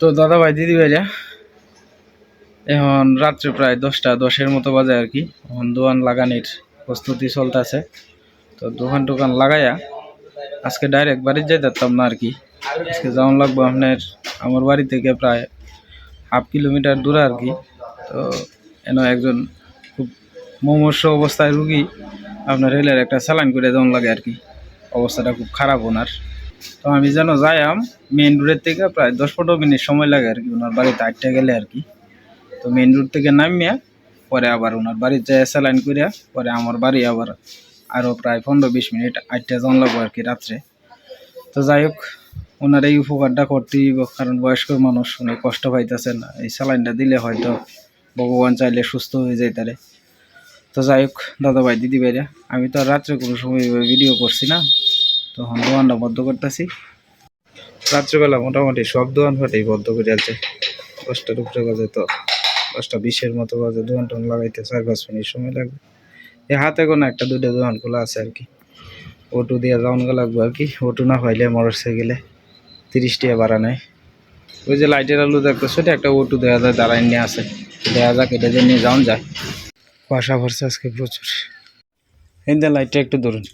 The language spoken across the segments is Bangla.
তো দাদা ভাই দিদি ভাইরা এখন রাত্রে প্রায় দশটা, দশের মতো বাজে আর কি। এখন দোকান লাগানির প্রস্তুতি চলতেছে। তো দোকান টোকান লাগাইয়া আজকে ডাইরেক্ট বাড়ি যাইতাম না আর কি। আজকে যাওয়ান লাগবো আপনার, আমার বাড়ি থেকে প্রায় হাফ কিলোমিটার দূরে আর কি। তো এন একজন খুব মুমূর্ষ অবস্থায় রুগী আপনার রেলের একটা স্যালাইন করে দেওয়ান লাগে আর কি। অবস্থাটা খুব খারাপ ওনার। তো আমি যেন যাইয়াম মেইন রোডের থেকে প্রায় দশ পনেরো মিনিট সময় লাগে আর কি, ওনার বাড়িতে আটটা গেলে আর কি। তো মেন রোড থেকে নামিয়া পরে আবার ওনার বাড়িতে স্যালাইন করিয়া পরে আমার বাড়ি আবার আরও প্রায় পনেরো বিশ মিনিট আটটা জন লাগবো আর কি রাত্রে। তো যাই হোক, ওনার এই উপকারটা করতেই কারণ বয়স্ক মানুষ, উনি কষ্ট পাইতেছেন এই স্যালাইনটা দিলে হয়তো ভগবান চাইলে সুস্থ হয়ে যায় তারে। তো যাই হোক দাদা ভাই দিদি ভাইরা আমি তো রাত্রে কোনো সময় ভিডিও করছি না। তখন দোকানটা বন্ধ করতেছি। রাত্রেবেলা মোটামুটি সব দোকান ফাটেই বন্ধ করে আছে। দশটার উপরে বাজে তো, দশটা বিশের মতো বাজে। দোকান টোকান লাগাইতে চার পাঁচ মিনিট সময় লাগবে। এই হাতে কোনো একটা দুটো দোকান খোলা আছে আর কি। অটো দিয়ে যাওয়ান লাগবে আর কি। অটো না হইলে মোটর সাইকেলে তিরিশ টাকা ভাড়া নেয়। ওই যে লাইটের আলু দেখতো সেটা একটা অটো দেখা যায় দাঁড়াই নিয়ে আসে। দেখা যাক, এটা দিয়ে নিয়ে যাওয়ান যায়। কুয়াশা ভরছে আজকে প্রচুর। এই যে লাইটটা একটু ধরুন।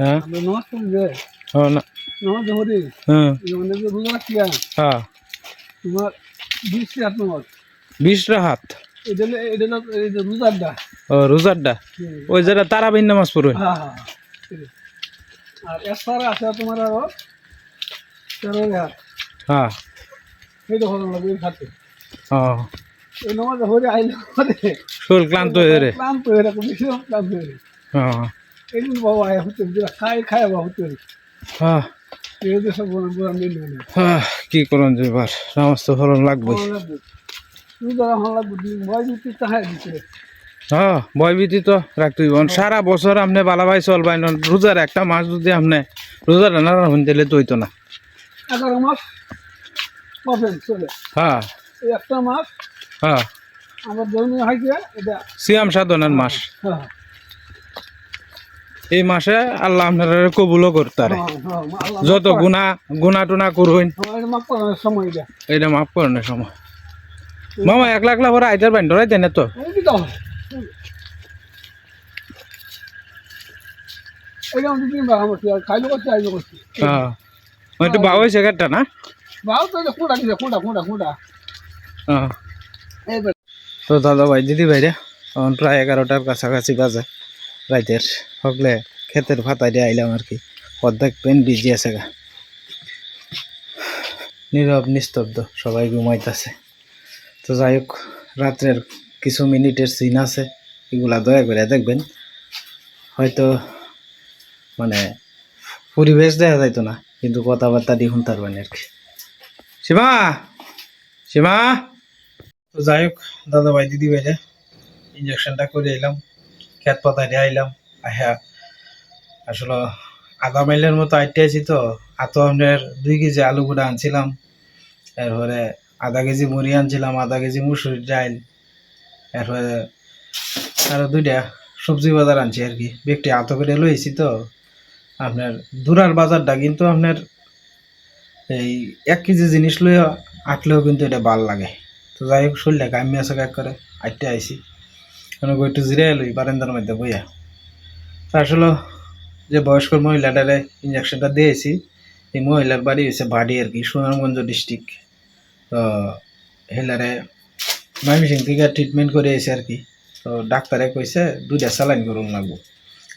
হ্যাঁ? হ্যাঁ না। হ্যাঁ। রোজা হ্যাঁ। তোমার বিশ ওই যেটা তারাবিন নামাজ পড়ুন ঠিক আছে। আর এছাড়া আছে তোমার আরও তেরো হাত হ্যাঁ। সেইটা হলো লাগবে এই নমাজ হরে আইলে শরীর ক্লান্ত হয়ে রে। ক্লান্ত হয়ে বেশি ক্লান্ত হয়ে রে। হ্যাঁ। আয় হতে যেটা খাই খাই বাবা হ্যাঁ এই সব বোনা বোনা মিল হ্যাঁ, কি করুন যে এবার নামাজ তো ফলন লাগবে আমার লাগবে দিন ভয় দিতে তাহাই দিতে হ্যাঁ ভয়ভীতি তো রাখতেই হইব। সারা বছর আপনি বালাভাই চলবাই না রোজার একটা মাস যদি আপনি রোজার না রাখুন তাহলে তো হইতো না এগারো মাস পাবেন চলে হ্যাঁ একটা মাস হ্যাঁ আমার ধর্মীয় হয় কি এটা সিয়াম সাধনার মাস হ্যাঁ এই মাসে আল্লাহ আপনারা কবুলও করতারে। হ্যাঁ, হ্যাঁ, যত গুণা গুণা টুনা করুন মাপ করানোর এটা মাফ করানোর সময়। মামা এক লাখ লাখ আইটার বাইন ধরাই দেন তো হ্যাঁ একটু না? তো হ্যাঁ। দাদা ভাই দিদি ভাই রে তখন প্রায় এগারোটার কাছাকাছি বাজে রাইতের। সকলে ক্ষেতের ফাতাই দিয়ে আইলাম আর কি। অর্ধেক পেন বিজি আছে গা। নীরব, নিস্তব্ধ, সবাই ঘুমাইতেছে। তো যাই হোক, রাত্রের কিছু মিনিটের সিন আছে, এগুলা দয়া করে দেখবেন। হয়তো মানে পরিবেশ দেখা যাইতো না, কিন্তু কথাবার্তা দিয়ে শুনতে পারবেন আর কি। সীমা! সীমা! তো যাই হোক দাদা ভাই দিদি ভাইরে ইঞ্জেকশনটা করে এলাম খেত পাতা দিয়ে আইলাম। আসলে আধা মাইলের মতো আইটে আছি তো। হাতো আপনার দুই কেজি আলু গুঁড়া আনছিলাম, এরপরে আধা কেজি মুড়ি আনছিলাম, আধা কেজি মুসুরির ডাইল, এরপরে আরও দুইটা সবজি বাজার আনছি আর কি। ব্যক্তি হাতো করে লইছি তো। আপনার দূরার বাজারটা কিন্তু আপনার এই এক কেজি জিনিস লইয়া আটলেও কিন্তু এটা ভালো লাগে। তো যাই হোক শরীরটা কামি আছে এক করে আইতে আইসি কোনো একটু জিরে লই, বারান্দার মধ্যে বইয়া। আসলে যে বয়স্ক মহিলাটারে ইঞ্জেকশনটা দিয়েছি, এই মহিলার বাড়ি হয়েছে বাড়ি আর কি, সুনামগঞ্জ ডিস্ট্রিক্ট তো হেলারে ময়মনসিং থেকে ট্রিটমেন্ট করে এসে আর কি। তো ডাক্তারে কইছে, দুইটা স্যালাইন করুন লাগবো।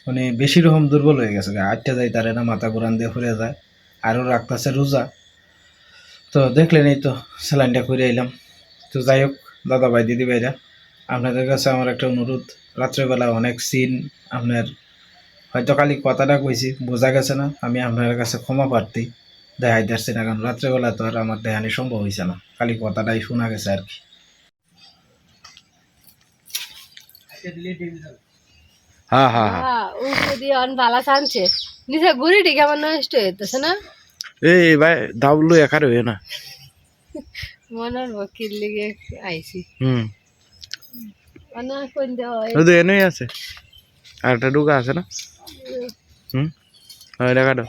মানে বেশি রকম দুর্বল হয়ে গেছে আটটা যায় তারে না, মাথা ঘুরান দিয়ে ফুরে যায়। আরও রাখতেছে রোজা। তো দেখলেন এই তো স্যালাইনটা করে এলাম। তো যাই হোক দাদা ভাই দিদি ভাইরা আপনাদের কাছে আমার একটা অনুরোধ। রাত্রেবেলা অনেক সিন আপনার হয়তো কালি কথাটা কইছি বোঝা গেছে না আমি আপনার কাছে ক্ষমা প্রার্থী। দেখাই যাচ্ছি না কারণ রাত্রেবেলা তো আর আমার দেহানি সম্ভব হয়েছে না। খালি কথাটাই শোনা গেছে আর কি। হ্যাঁ হ্যাঁ হ্যাঁ। হ্যাঁ অন বালা কেমন নষ্ট হইতেছে না? এই ভাই দাবলু একার হয়ে না। বকির লিগে আইছি। হুম। অনা কোন দেওয়া শুধু আছে। আর একটা ডুকা আছে না? হুম? ওই দেখা দাও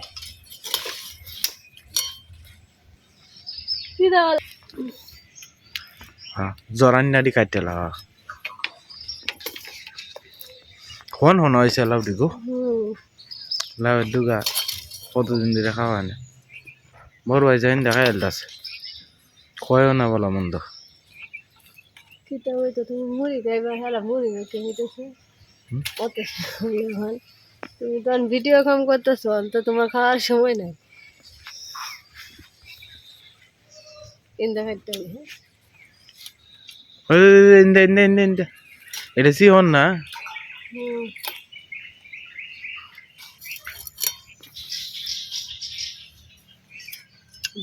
কি দেওয়া? হ্যাঁ জরানি নাড়ি কাটতে লাগা। কোন হন হয়েছে লাউ দিগো হুম লাউ ডুগা কতদিন ধরে খাওয়া না? বড় হয়েছে দেখা এলদাছে খয়ও না বলা মন্দ। কিটা হইতো তুমি মুড়ি খাইবা হেলা মুড়ি হইতেছে হুম? তুমি তখন ভিডিও কম করতেছো তো তোমার খাওয়ার সময় নাই। ইন্দা খাইতে হবে এটা সি হন না? হুম।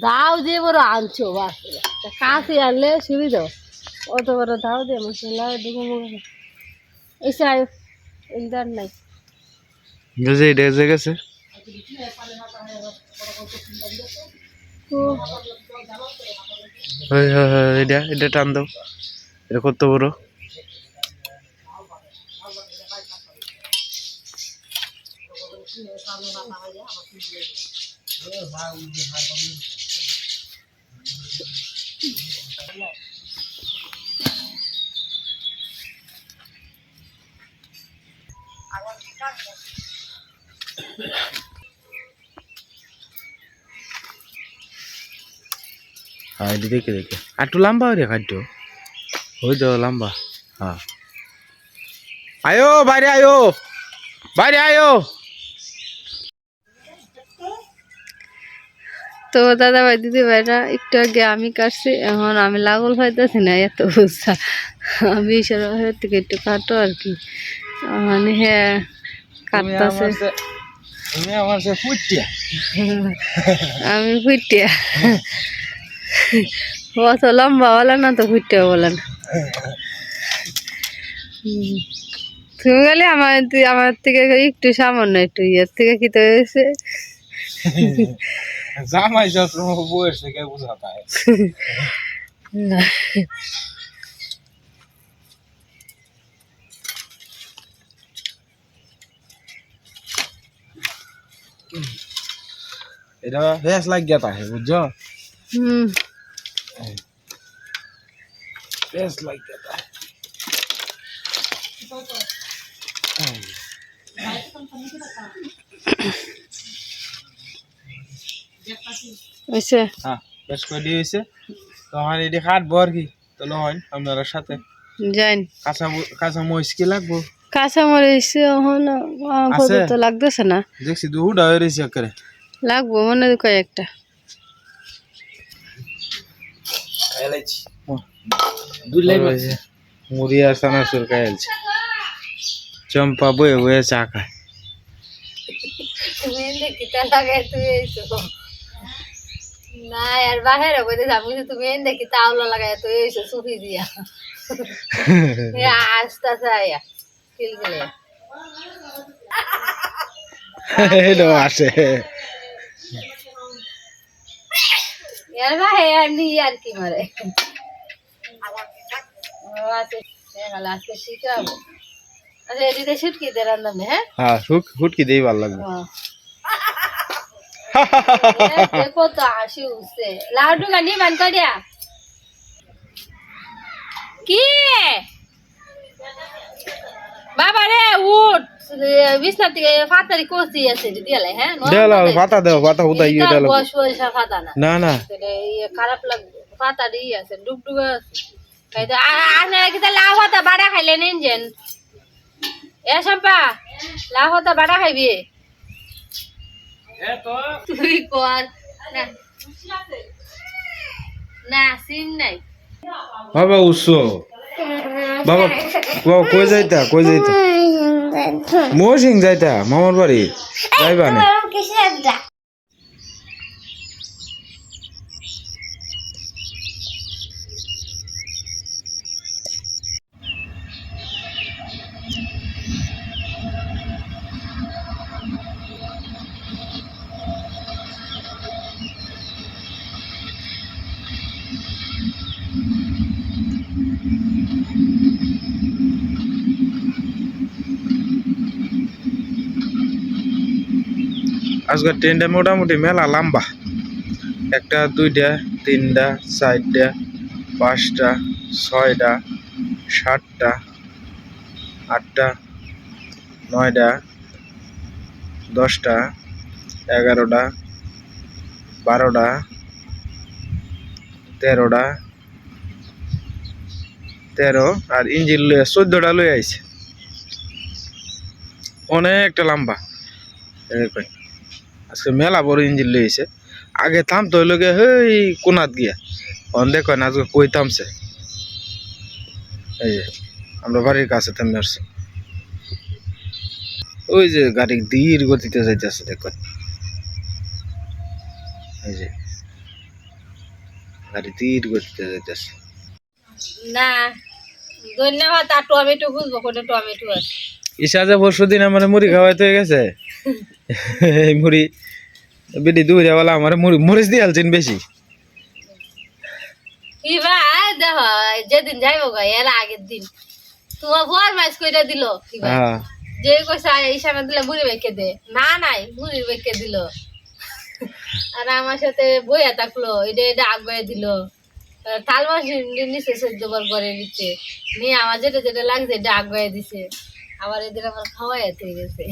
দাও দিয়ে বড় আনছো বাস কাছে আনলে সুবিধা। অত বড় দাও দিয়ে মশলা এসে আয় ইন্টার নাই। বুঝে এটা এসে গেছে। এটা এটা টান দাও। এটা কত বড়? হ্যাঁ এটা দেখে দেখে। একটু লম্বা হয়ে খাদ্য ওই তো লম্বা হ্যাঁ। আয়ো বাইরে আয়ো বাইরে আয়ো। তো দাদা ভাই দিদি ভাইরা একটু আগে আমি কাটছি এখন আমি লাগল পাইতেছি না এত উৎসাহ আমি সরকারের থেকে একটু কাটো আর কি। মানে হ্যাঁ কাটতেছে। তুমি আমার সে ফুটিয়া আমি ফুটিয়া অত লম্বা বলে না তো ফুটিয়া বলে না। হুম। তুমি গেলে আমার তুই আমার থেকে একটু সামান্য একটু ইয়ের থেকে কি তো হয়েছে জামাই বয়স থেকে বুঝা পায়। এটা ফেস লাগ গেতা হে বুঝছ? হুম। ফেস লাগ গেতা হয়েছে হ্যাঁ বেশ এটি কাটবো আর কি? তো লন আপনার সাথে। যাইন। কাঁচা কাঁচা মরিচ কি লাগবো? কাঁচা মরিচ এখন তো লাগতেছে না। দেখছি দু হুডা হয়ে রয়েছে করে লাগবো মনে হয় কয়েকটা মুড়ি আর চানাচুর খাইছে চম্পা বয়ে বয়ে চা খায়। তুমি দেখিতে লাগাই তুই এইছো? না আর বাহিরে বইতে যাব তুমি এন দেখি তাওলা লাগাই তুই এইছো সুফি দিয়া। আস্তে আস্তে আয়া কিলকিলে এটা আসে। এর বাহিরে আর নি আর কি মারে ও আছে দেখালে আজকে শিখাবো আচ্ছা এদিকে শুটকি দে রান্না হ্যাঁ হ্যাঁ ভালো লাগবে কত হাসি উঠছে লাড্ডু গানি মান করিয়া কি বাবা রে উঠ বিছনা থেকে ফাতারি কষি আছে দিয়ালে হ্যাঁ দেওয়া পাতা দেও পাতা উদা ইয়ে দেওয়া বস বসা ফাতা না না। না খারাপ লাগবে ফাতা দিয়ে আছে ডুবডুবে আছে আপনারা কি তাহলে লাউ হাতা বাড়া ইঞ্জেন এ সম্পা লাউ হাতা বাড়া খাইবি তুই কর না না সিম নাই বাবা উৎস বাবা বাবা কই যাইতা কই যাইতা? মৌসিং যাইতা মামার বাড়ি। যাইবা না। আজকের ট্রেনটা মোটামুটি মেলা লম্বা। একটা, দুইটা, তিনটা, চারটা, পাঁচটা, ছয়টা, সাতটা, আটটা, নয়টা, দশটা, এগারোটা, বারোটা, তেরোটা, তেরো আর ইঞ্জিন লয়ে চোদ্দটা লয়ে আইছে। অনেকটা লম্বা। এরকম। আজকে মেলা বড় ইঞ্জিন লইছে আগে থামতো হইল গে হেই কোনাত গিয়া। অন দেখো না আজকে কই থামছে? এই যে আমরা বাড়ির কাছে থামে আসছি। ওই যে গাড়ি ধীর গতিতে যাইতেছে দেখো। এই যে গাড়ি ধীর গতিতে যাইতেছে। না ধন্যবাদ আর টমেটো খুঁজবো কোনটা টমেটো আছে। ঈশা যে পরশু দিন আমার মুড়ি খাওয়াইতে হয়ে গেছে। এই মুড়ি বেটি আমার মরিচ দিয়ে আলছেন বেশি। কি ভাই দেখ যেদিন যাইবো এর আগের দিন। তোমার ভর মাছ কইটা দিল কি ভাই হ্যাঁ। যে কইছে হিসাবে দিলে মুড়ি বেঁকে দে। না নাই মুড়ি বেঁকে দিল। আর আমার সাথে বইয়া থাকল এটা এটা আগে দিল। তাল মাছ নিচে সহ্য বার করে নিচ্ছে নিয়ে আমার যেটা যেটা লাগছে এটা আগে দিছে। আবার এদের আমার খাওয়াই গেছে।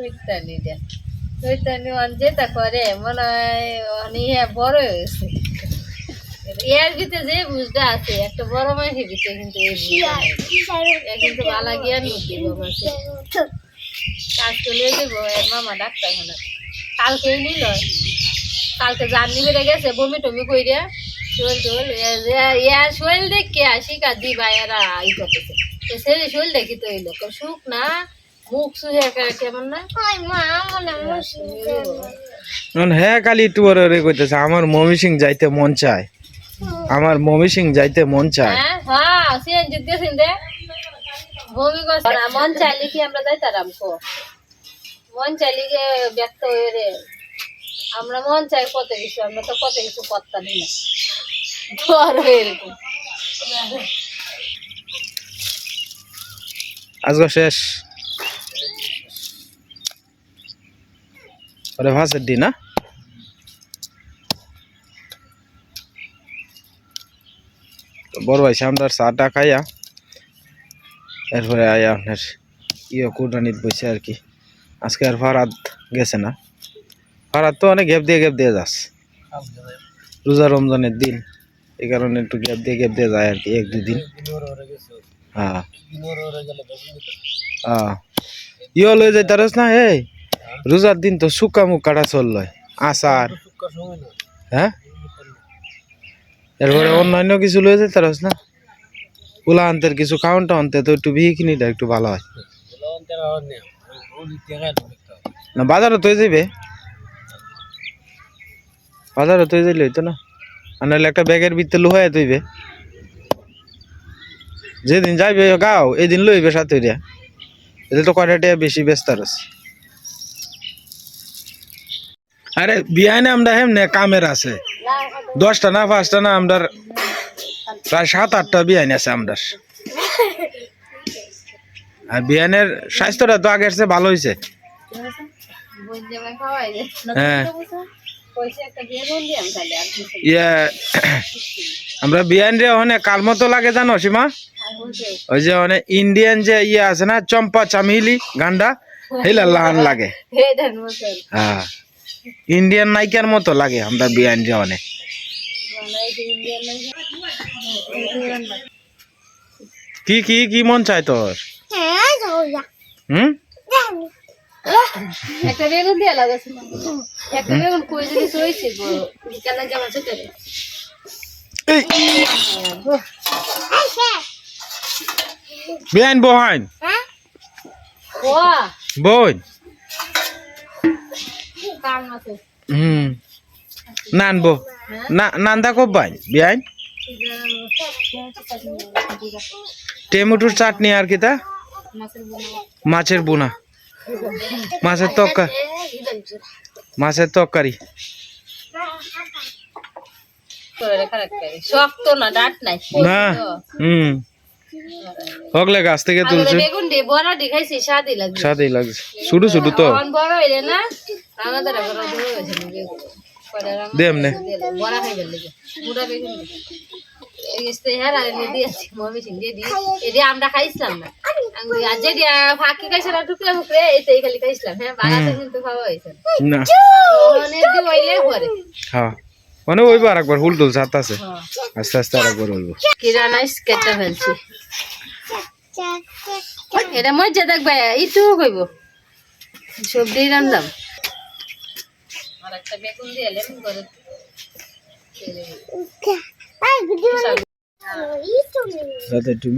ওইটানি এটা ওইটানি অন যেটা করে মনে হয় বড় হয়ে গেছে এর ভিতরে যে বুঝটা আছে একটা বড় মাসের ভিতরে কিন্তু কিন্তু জ্ঞান বাবা কাজ চলে দেবো এর মামা ডাক্তার হলো। কালকে নিল। কালকে জার্নি বেড়ে গেছে বমি টমি কইরা। শোল টোল ইয়ার শোল দেখে আসি কা দি ভাইয়ারা ই করতেছে। তো সে দেখি তো এলো সুখ না? মুখ সুহে কেমন না? এখন হ্যাঁ কালি একটু বড় রে কইতেছে আমার মমি সিং যাইতে মন চায়। আমার মমি সিং যাইতে মন চায়। হ্যাঁ হ্যাঁ সিএনজি দিয়েছেন দে। বমি করছে মন চাইলে কি আমরা যাইতারাম কো? মন চাইলে কি ব্যক্ত হয়ে রে। আমরা মন চাই কত কিছু আমরা তো কত কিছু করতাম না। জ্বর হয়ে এরকম আজকে শেষ। ওরে ভাষের দি না বড় ভাই সামদার চাটা খাইয়া, এরপরে আয়া আপনার ইয়ে কুরবানিত বসে আর কি। আজকে আর ফারাদ গেছে না। ফারাদ তো অনেক গ্যাপ দিয়ে গ্যাপ দিয়ে যাস। রোজা রমজানের দিন। এই কারণে একটু গ্যাপ দিয়ে গ্যাপ দিয়ে যায় আর কি এক, দুই দিন। হ্যাঁ। হ্যাঁ। ইয়ে লয়ে যাই না, এই রোজার দিন তো শুকা মুখ কাটা চল আচার হ্যাঁ? এরপরে অন্যান্য কিছু লয়ে যাই তারস না? কুলা আনতের কিছু কাউন্টা আনতে তো একটু বিয়ে একটু ভালো হয়। না বাজারে তো যাইবে। বাজারে তো যাইলে হইতো না। আর নাহলে একটা ব্যাগের ভিতরে লোহায় তৈবে যেদিন যাইবে গাও এদিন লইবে সাথে এটা তো কয়টা বেশি ব্যস্ত আছে। আরে বিয়ানে আমরা হেমনে কামের আছে। দশটা না পাঁচটা না আমরা প্রায় সাত আটটা বিয়ান আছে আমরা। আর বিয়ানের স্বাস্থ্যটা তো আগের চেয়ে ভালো হয়েছে হ্যাঁ। ইয়ে আমরা বিয়ান রে ওখানে কাল মতো লাগে জানো সীমা? ওই যে। মানে ইন্ডিয়ান যে ইয়ে আছে না চম্পা চামিলি গান্ডা হেলা লাহান লাগে। হ্যাঁ ইন্ডিয়ান নায়িকার মতো লাগে আমরা বিয়ান যে অনেক কি কি কি মন চায় তোর? হুম? একটা বেগুন দিয়ে একটা বেগুন কই যদি চইছে গো কেন জামা চুকে এই! বহাইন। বোন হুম। নান বো। না নান্দা কব বাইন? বিয়াইন টেমুটুর চাটনি আর কি তা? মাছের বুনা। মাছের তক্কা মাছের তরকারি শক্ত না ডাট নাই না হুম হগলে গাছ থেকে আমি তুলছে বেগুন দিয়ে বড়া দিয়ে খাইছি স্বাদই লাগবে সাথেই লাগছে শুধু শুধু তো অন বড় হইলে না রান্না দ্বারা বড় ধরে গেছে না বেগুন পরে রান্না দে এমনে দিলে বড়া খাইবে লাগে মুড়া বেগুন দিয়ে। এই ইস্তে হের আর এনে দিয়েছি মমি সিং দিয়ে দিই এদি আমরা খাইছিলাম না আমি আজ যে ফাঁকি খাইছে না টুকরে মুকরে এইটাই খালি খাইছিলাম হ্যাঁ বাগাতে কিন্তু খাওয়া হয়েছে। না। অনেক দিন হইলে পরে। হ্যাঁ। মানে ওইব আর একবার হুল টুল সাত আছে। আস্তে আস্তে আর একবার হইব কিরানা কেটে ফেলছি। এটা মজা দেখবে ইটু কইব। সবজি রান্দাম আর একটা বেগুন দিয়ে ঘরে একটু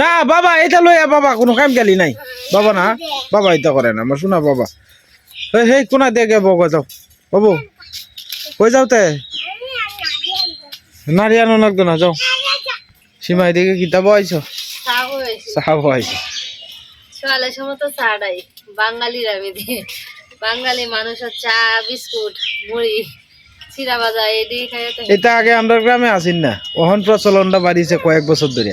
না বাবা এটা লইয়া বাবা কোনো কাম গেলি নাই। বাবা না বাবা এটা করে না আমার শোনা বাবা। এই হেই কোনা দিয়ে গে যাও। বাবু কই যাও তে? নারী আনো লাগতো না যাও। সীমাই দিকে কিতাব আইছো? সাহাব আইছো। সকালের সময় তো চাটাই বাঙালির আমি বাঙালি মানুষের চা বিস্কুট মুড়ি। চিরা ভাজা এদিকে খাইয়ে তো এটা আগে আমরা গ্রামে আসিন না। ওহন প্রচলনটা বাড়িছে কয়েক বছর ধরে।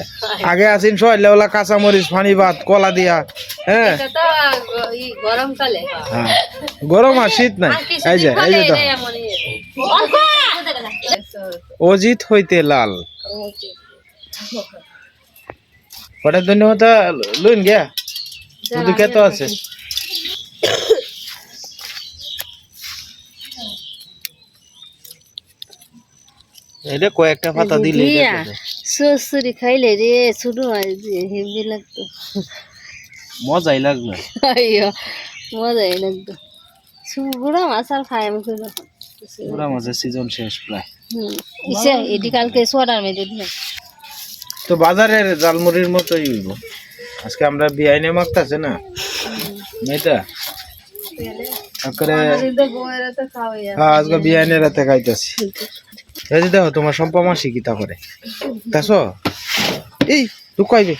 আগে আসিন সহাইলে ওলা কাঁচা মরিচ পানি ভাত কলা দিয়া হ্যাঁ? এটা তো হ্যাঁ। গরম আর শীত নাই। এই যে এই যে তো হবে। অজিত হইতে লাল। কটার ধন্যবাদ লইন গিয়া শুধু খেতে আছে। এটা কয়েকটা পাতা দিলে শ্বশুরি খাইলে রে মাছ হেভি লাগতো। মজাই লাগল আইয়ো মজাই লাগতো। বুড়া মাছ আর খাই আমি মাছের সিজন শেষ প্রায়। হুম ইসে এটি কালকে সোয়াটার মেয়েদে দিলাম। তো বাজারের জালমুড়ির মতোই হইব। আজকে আমরা বিআইনে মাখতাছে না? মেয়েটা? হ্যাঁ আজকে বিআইনের রাতে খাইতেছি। এই দেখো, তোমার সম্পা মাসি কিতা করে? তাস এই লুকাইবে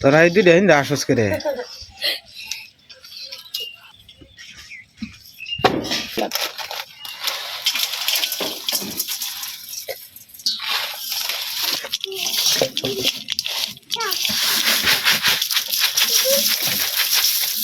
তোরা এই দুইটা আসস করে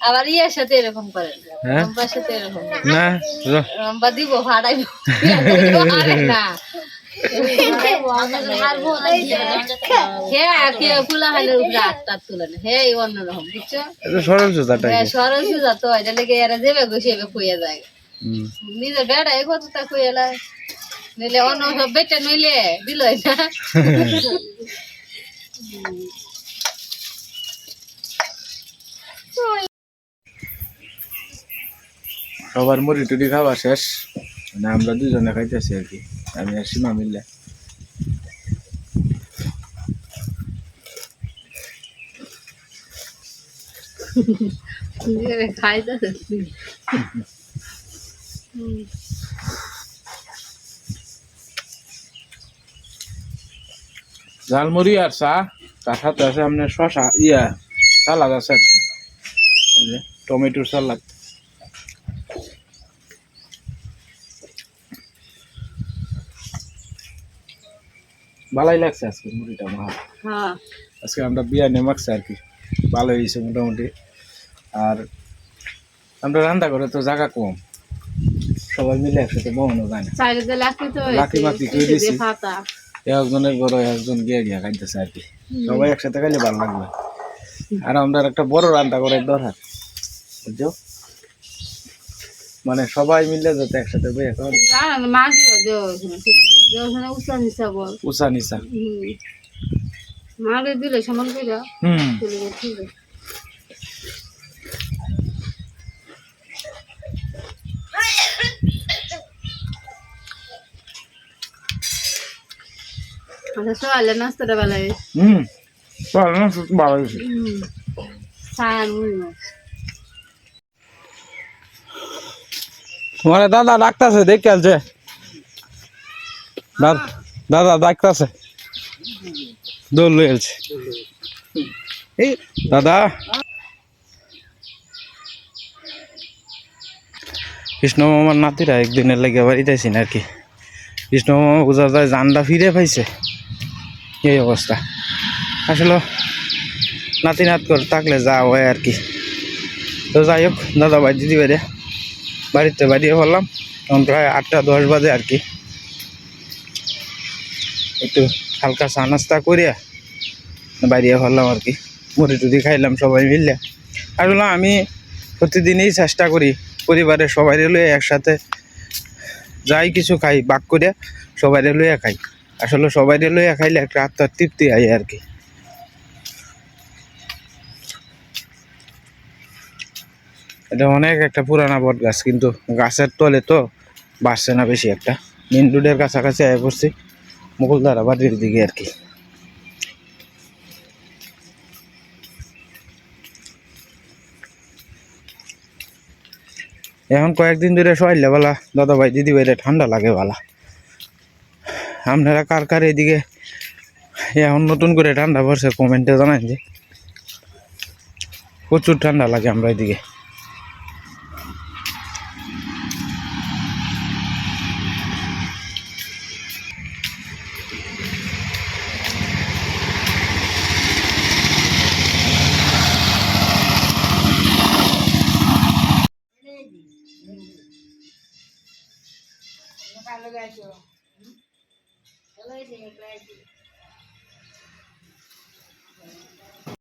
আবার ইয়ের সাথে এরকম করে। হ্যাঁ? রম্বার সাথে এরকম না রম্বা দিব না হ্যাঁ হ্যাঁ সরল হ্যাঁ সুজা তো এটা লেগে এরা যাবে গুছিয়ে খুঁয়ে যায়। নিজে কতটা খুঁয়ে নিলে অন্য সব বেটে নইলে দিল না সবার মুড়ি টুড়ি খাওয়া শেষ। মানে আমরা দুজনে খাইতেছি আর কি। আমি আর সীমা মিললে খাইতেছে ঝালমুড়ি আর চা তার সাথে আছে আপনার শশা ইয়া সালাদ আছে আর কি। টমেটোর সালাদ। ভালোই লাগছে আজকে মুড়িটা মা হ্যাঁ। আজকে আমরা বিরিয়ানি মাখছি আর কি ভালো হয়েছে মোটামুটি। আর আমরা রান্না করে তো জায়গা কম সবাই মিলে একসাথে বহনো যায় না। লাকি মাকি করে দিছি। ফাতা একজনের ঘরে একজন গিয়ে গিয়ে খাইতেছে আর কি। সবাই একসাথে খাইলে ভালো লাগবে। আর আমরা একটা বড় রান্না করে দরকার বুঝছ? মানে সবাই মিলে যাতে একসাথে বই এখন উষা নিশা মাগে দিলে সমান করে হুম। আচ্ছা সকালে নাস্তাটা হুম। ভালো না শুধু ভালো হয়েছে হুম তোমার দাদা ডাকতেছে, দেখে আলছে। দাদা ডাকতেছে। দৌড় লই আলছে। দাদা। কৃষ্ণ মামার নাতিরা একদিনের লাগে বাড়িতে আইসিন আর কি। কৃষ্ণ মামা বোঝা যায় জানটা ফিরে পাইছে। এই অবস্থা। আসলে নাতি নাত করে থাকলে যা হয় আর কি। তো যাই হোক, দাদা ভাই, দিদি বাইরে বাড়িতে বাড়িয়ে পড়লাম। তখন প্রায় আটটা, দশ বাজে আর কি। একটু হালকা চা নাস্তা করিয়া বাড়িয়ে পড়লাম আর কি। মুড়ি টুড়ি খাইলাম সবাই মিললে আসলে আমি প্রতিদিনই চেষ্টা করি পরিবারের সবাই লইয়া একসাথে যাই কিছু খাই, বাক করিয়া সবাই লইয়া খাই। আসলে সবাই লইয়া খাইলে একটা আত্মার তৃপ্তি হয় আর কি। এটা অনেক একটা পুরানা বট গাছ, কিন্তু গাছের তলে তো বাড়ছে না বেশি একটা। মেন রোডের কাছাকাছি আয় পড়ছি, মুকুলধারা বাড়ির দিকে আর কি। এখন কয়েকদিন ধরে শোয়াইলে বলা দাদা ভাই দিদি ভাইরে ঠান্ডা লাগে বলা। আপনারা কার কার এদিকে এখন নতুন করে ঠান্ডা পড়ছে, কমেন্টে জানান যে। প্রচুর ঠান্ডা লাগে আমরা এদিকে।